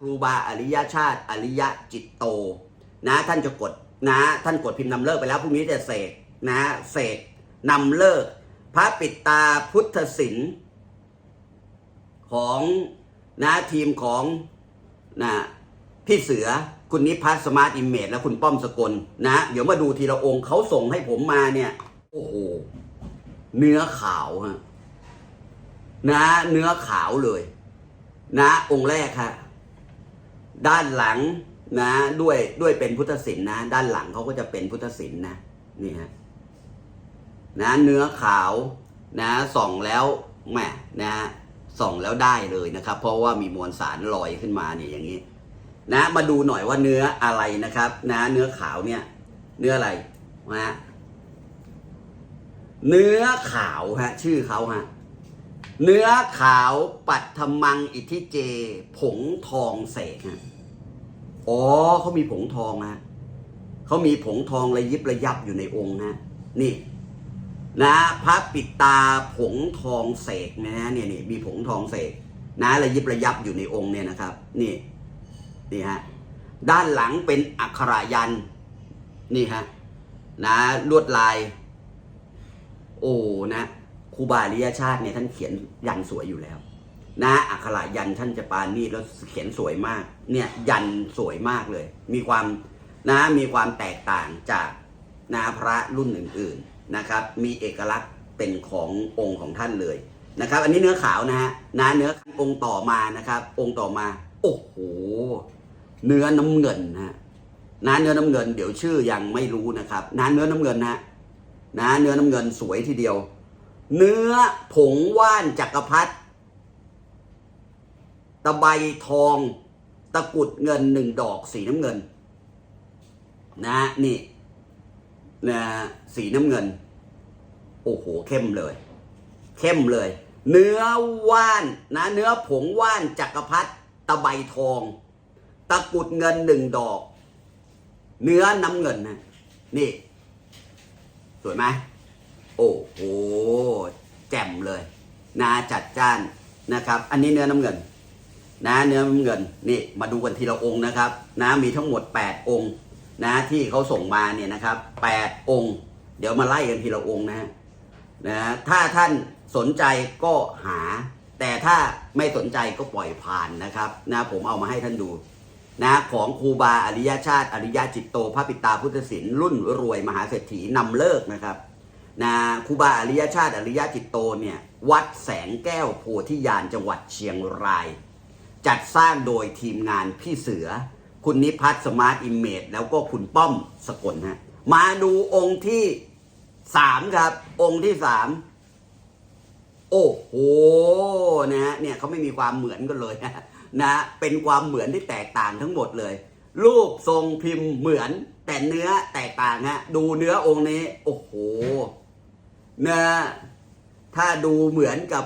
ครูบาอริยชาติ อริยจิตโต นะ ท่านจะกดนะ ท่านกดพิมพ์นำเลิกไปแล้วพรุ่งนี้จะเสกนะเสกนำเลิก พระปิดตาพุทธศิลป์ของนะทีมของนะพี่เสือคุณนิพัฒน์สมาร์ทอิมเมจและคุณป้อมสกลนะ เดี๋ยวมาดูทีละองค์เขาส่งให้ผมมาเนี่ย โอ้โห เนื้อขาวฮะนะ เนื้อขาวเลย นะ องค์แรกฮะ ด้านหลังนะด้วยด้วยเป็นพุทธศิลป์นะ ด้านหลังเขาก็จะเป็นพุทธศิลป์นะนี่ฮะนะเนื้อขาวนะส่องแล้วแหมนะส่องแล้วได้เลยนะครับ เพราะว่ามีมวลสารลอยขึ้นมาเนี่ยอย่างนี้ นะมาดูหน่อยว่าเนื้ออะไรนะครับ นะเนื้อขาวเนี่ย เนื้ออะไรนะเนื้อขาวฮะ ชื่อเขาฮะ เนื้อขาวปัทมังอิทธิเจ ผงทองเสกฮะอ๋อเขามีผงทองฮะเขามีผงทองระยิบระยับอยู่ในองค์ฮะนี่นะพระปิดตาผงทองเสกนะฮะเนี่ยนี่มีผงทองเสกนะระยิบระยับอยู่ในองค์เนี่ยนะครับ นี่นี่ฮะด้านหลังเป็นอักขรายันต์นี่ฮะนะลวดลาย โอ้นะ ครูบาอริยชาติเนี่ยท่านเขียนยันสวยอยู่แล้วนะอักขระยันท่านจะปานีตแล้วเขียนสวยมาก เนี่ยยันสวยมากเลย มีความนะมีความแตกต่างจากนะพระรุ่นอื่นๆนะครับ มีเอกลักษณ์เป็นขององค์ของท่านเลยนะครับ อันนี้เนื้อขาวนะฮะนะเนื้อองค์ต่อมานะครับ องค์ต่อมา โอ้โหเนื้อน้ำเงินนะฮะนะเนื้อน้ำเงิน เดี๋ยวชื่อยังไม่รู้นะครับนะเนื้อน้ำเงินนะฮะนะเนื้อน้ำเงินสวยทีเดียว เนื้อผงว่านจักรพรรดิตะไบทอง ตะกุดเงินหนึ่งดอกสีน้ำเงิน นะนี่นะสีน้ำเงิน โอ้โห เข้มเลย เข้มเลย เนื้อว่านนะ เนื้อผงว่านจักรพรรดิตะไบทอง ตะกุดเงินหนึ่งดอก เนื้อน้ำเงินนะนี่ สวยไหม โอ้โหแจ่มเลยนะจัดจ้านนะครับ อันนี้เนื้อน้ำเงิน นะเนื้อน้ำเงินนี่มาดูกันทีละองค์นะครับ นะมีทั้งหมด 8 องค์ นะที่เขาส่งมาเนี่ยนะครับ8องค์ เดี๋ยวมาไล่กันทีละองค์นะฮะนะถ้าท่านสนใจก็หา แต่ถ้าไม่สนใจก็ปล่อยผ่านนะครับ นะผมเอามาให้ท่านดูนะของครูบาอริยชาติ อริยจิตโตพระปิตาพุทธศิลป์รุ่นรวยมหาเศรษฐีนำเลิกนะครับ นะครูบาอริยชาติอริยจิตโตเนี่ยวัดแสงแก้วโพธิญาณจังหวัดเชียงราย จัดสร้างโดยทีมงานพี่เสือ คุณนิพัฒน์สมาร์ทอิมเมจแล้วก็คุณป้อมสกลฮะมาดูองค์ที่สามครับ องค์ที่สามโอ้โหนะฮะเนี่ยเขาไม่มีความเหมือนกันเลยนะนะเป็นความเหมือนที่แตกต่างทั้งหมดเลย รูปทรงพิมพ์เหมือนแต่เนื้อแตกต่างฮะดูเนื้อองค์นี้ โอ้โห นื้อถ้าดูเหมือนกับ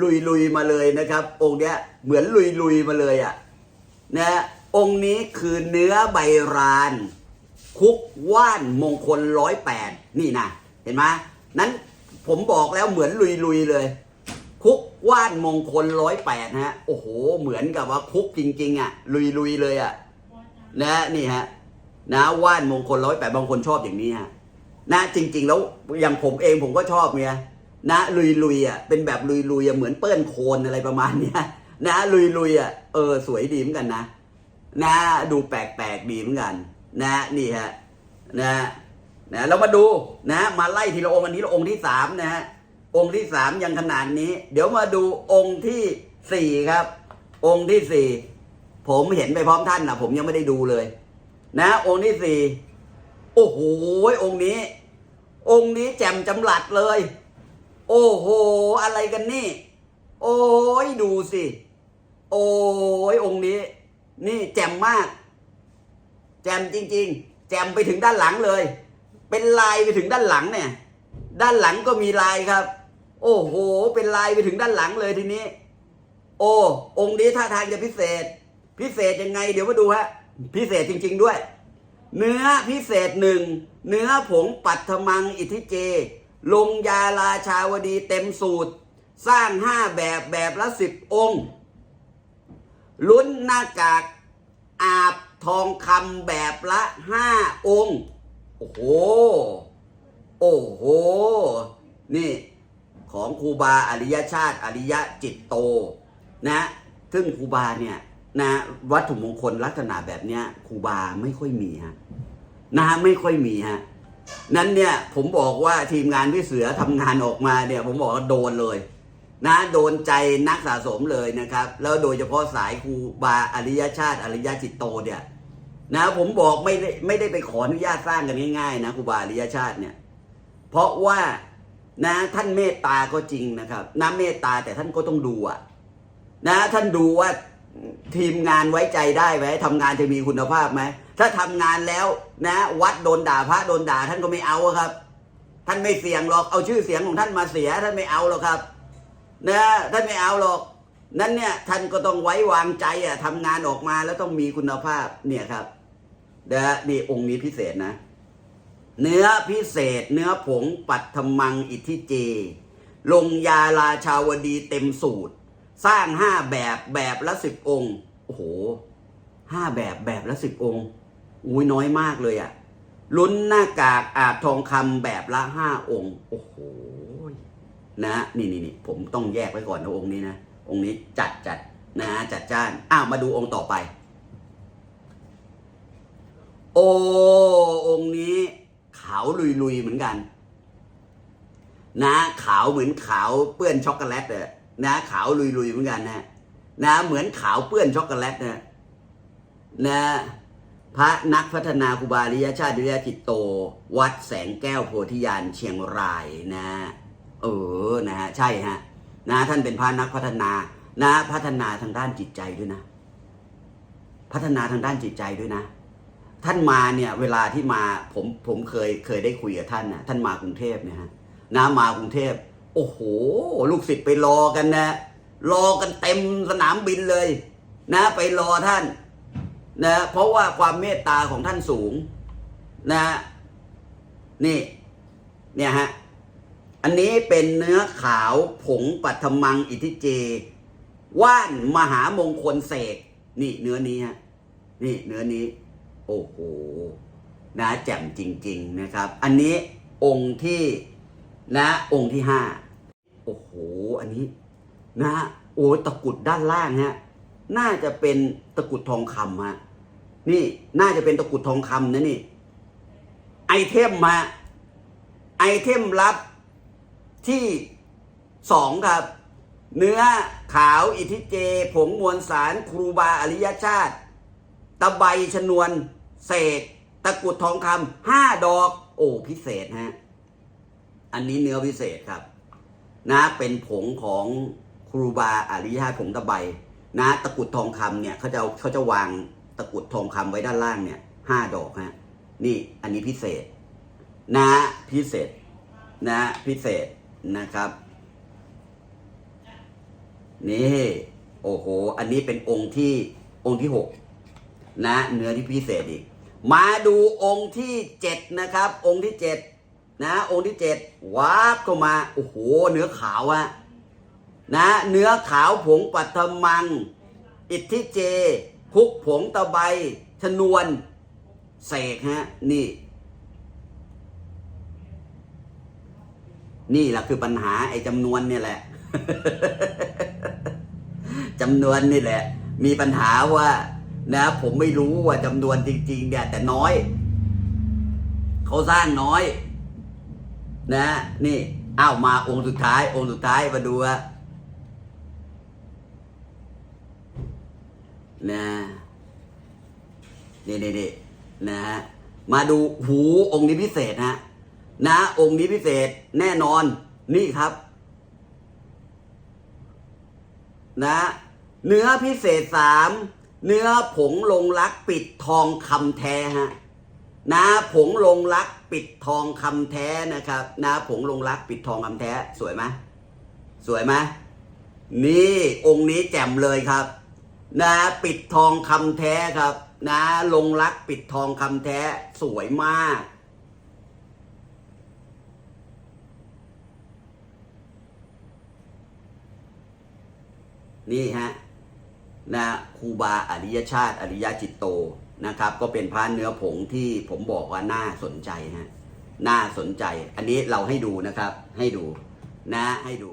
ลุยลุยมาเลยนะครับ องค์เนี้ยเหมือนลุยลุยมาเลยอะ่ะนะองค์นี้คือเนื้อใบราน คุกว่านมงคลร้อยแปดนี่นะเห็นไหมนั้นผมบอกแล้วเหมือนลุยลุยเลย คุกว่านมงคลร้อยแปดฮะโอ้โห เหมือนกับว่าคุกจริง ๆอะ่ะลุยลุยเลยอะ่ะนะนี่ฮะนะว่านมงคลร้อยแปดบางคนชอบอย่างนี้ฮะ นะจริง ๆ แล้วอย่างผมเองผมก็ชอบเนี่ยนะลุยลุยๆอะเป็นแบบลุยลุยๆอะเหมือนเปิ้ลโคลนอะไรประมาณเนี้ยนะลุยลุยๆอะเออสวยดีเหมือนกันนะนะดูแปลกๆดีเหมือนกัน นะนี่ฮะนะนะเรามาดูนะ มาไล่ทีละองค์อันนี้ละองค์ที่สามนะฮะองค์ที่สามยังขนาดนี้ เดี๋ยวมาดูองค์ที่สี่ครับ องค์ที่สี่ผมเห็นไปพร้อมท่านนะผมยังไม่ได้ดูเลย นะ องค์ที่สี่ โอ้โหองค์นี้ องค์นี้แจ่มจำหลัดเลย โอ้โห อะไรกันนี่ โอ้ยดูสิ โอ้ยองค์นี้ นี่แจ่มมาก แจ่มจริง ๆ แจ่มไปถึงด้านหลังเลย เป็นลายไปถึงด้านหลังเนี่ย ด้านหลังก็มีลายครับ โอ้โห เป็นลายไปถึงด้านหลังเลยทีนี้ โอ้องค์นี้ท่าทางจะพิเศษ พิเศษยังไง เดี๋ยวมาดูฮะพิเศษจริง ๆ ด้วย เนื้อพิเศษหนึ่งเนื้อผงปัทมังอิทิเจ ลงยาราชาวดีเต็มสูตร สร้างห้าแบบแบบละสิบองค์ลุ้นหน้ากากอาบทองคำแบบละห้าองค์ โอ้โห โอ้โห นี่ของครูบาอริยชาติอริยจิตโต นะ ซึ่งครูบาเนี่ย นะวัตถุมงคลลักษณะแบบเนี้ยครูบาไม่ค่อยมีฮะนะไม่ค่อยมีฮะนั้นเนี่ยผมบอกว่าทีมงานพี่เสือทำงานออกมาเนี่ย ผมบอกว่าโดนเลย นะโดนใจนักสะสมเลยนะครับ แล้วโดยเฉพาะสายครูบาอริยชาติอริยจิตโตเนี่ย นะผมบอกไม่ได้ไม่ได้ไปขออนุญาตสร้างกันง่ายๆนะครูบาอริยชาติเนี่ย เพราะว่านะท่านเมตตาก็จริงนะครับนะเมตตาแต่ท่านก็ต้องดูอะนะท่านดูว่า ทีมงานไว้ใจได้ไหมทำงานจะมีคุณภาพไหมถ้าทำงานแล้วนะ วัดโดนด่าพระโดนด่าท่านก็ไม่เอาครับ ท่านไม่เสี่ยงหรอกเอาชื่อเสียงของท่านมาเสียท่านไม่เอาหรอกครับ นะท่านไม่เอาหรอก นั้นเนี่ยท่านก็ต้องไว้วางใจอะทำงานออกมาแล้วต้องมีคุณภาพเนี่ยครับนะนี่องค์นี้พิเศษนะ เนื้อพิเศษ เนื้อผงปัตถมังอิทธิเจ ลงยาราชาวดีเต็มสูตร สร้างห้าแบบแบบละสิบองค์โอ้โหห้าแบบแบบละสิบองค์อุ้ยน้อยมากเลยอะ่ะลุ้นหน้ากากอาบทองคำแบบละห้าองค์โอ้โหนะนี่นี่นี่ผมต้องแยกไว้ก่อนนะองค์นี้นะองค์นี้จัดจัดนะจัดจ้านอ้าวมาดูองค์ต่อไป โอ้องค์นี้ขาวลุยลุยๆเหมือนกัน นะขาวเหมือนขาวเปื้อนช็อกโกแลตเลย นะขาวลุยลุยๆเหมือนกันนะนะเหมือนขาวเปื้อนช็อกโกแลตนะนะพระนักพัฒนาครูบาริยชาติวิริยจิตโต วัดแสงแก้วโพธิญาณเชียงรายนะเออนะฮะใช่ฮะนะท่านเป็นพระนักพัฒนานะพัฒนาทางด้านจิตใจด้วยนะ พัฒนาทางด้านจิตใจด้วยนะ ท่านมาเนี่ยเวลาที่มาผมผมเคยเคยได้คุยกับท่านนะท่านมากรุงเทพเนี่ยฮะนะมากรุงเทพ โอ้โห ลูกศิษย์ไปรอกันนะ รอกันเต็มสนามบินเลย นะ ไปรอท่านนะเพราะว่าความเมตตาของท่านสูง นะ นี่ เนี่ยฮะ อันนี้เป็นเนื้อขาวผงปัทมังอิทธิเจ ว่านมหามงคลเสก นี่เนื้อนี้ฮะ นี่เนื้อนี้ โอ้โห นะแจ่มจริง ๆ นะครับ อันนี้องค์ที่ นะองค์ที่ห้าโอ้โห อันนี้นะโอ้ตะกุดด้านล่างฮะน่าจะเป็นตะกุดทองคำฮะนี่น่าจะเป็นตะกุดทองคำนะนี่ ไอเทมมาไอเทมลับที่สองครับ เนื้อขาวอิทิเจ ผงมวลสารครูบาอริยชาติ ตะไบชนวนเสกตะกุดทองคำห้าดอก โอ้ พิเศษฮะ อันนี้เนื้อพิเศษครับ นะเป็นผงของครูบาอริยาผงตะไบนะตะกุดทองคำเนี่ยเขาจะเขาจะวางตะกุดทองคำไว้ด้านล่างเนี่ยห้าดอกฮะนี่อันนี้พิเศษ นะพิเศษ นะพิเศษนะครับ นี่โอ้โห อันนี้เป็นองค์ที่องค์ที่หกนะเนื้อที่พิเศษอีก มาดูองค์ที่เจ็ดนะครับ องค์ที่เจ็ด นะองค์ที่เจ็ดวาบเข้ามาโอ้โหเนื้อขาวอะนะเนื้อขาวผงปัทมัง อิทธิเจ คุกผงตะไบชนวนเสกฮะนี่ นี่แหละคือปัญหาไอ้จำนวนนี่แหละจำนวนนี่แหละ มีปัญหาว่า นะ ผมไม่รู้ว่าจำนวนจริง ๆ เนี่ย แต่น้อย เขาสร้างน้อย นะนี่อ้าวมาองค์สุดท้าย องค์สุดท้ายมาดูอะนะนี่นี่นี่นะฮะมาดูหูองค์นี้พิเศษฮะนะองค์นี้พิเศษแน่นอน นี่ครับ นะเนื้อพิเศษสามเนื้อผงลงรักปิดทองคำแท้ฮะ นะผงลงรักปิดทองคำแท้นะครับนะผงลงรักปิดทองคำแท้ สวยไหมสวยไหมนี่องค์นี้แจ่มเลยครับนะปิดทองคำแท้ครับนะลงรักปิดทองคำแท้สวยมาก นี่ฮะนะครูบาอริยชาติอริยจิตโต นะครับ ก็เป็นพระเนื้อผงที่ผมบอกว่าน่าสนใจฮะน่าสนใจ อันนี้เราให้ดูนะครับ ให้ดูนะให้ดู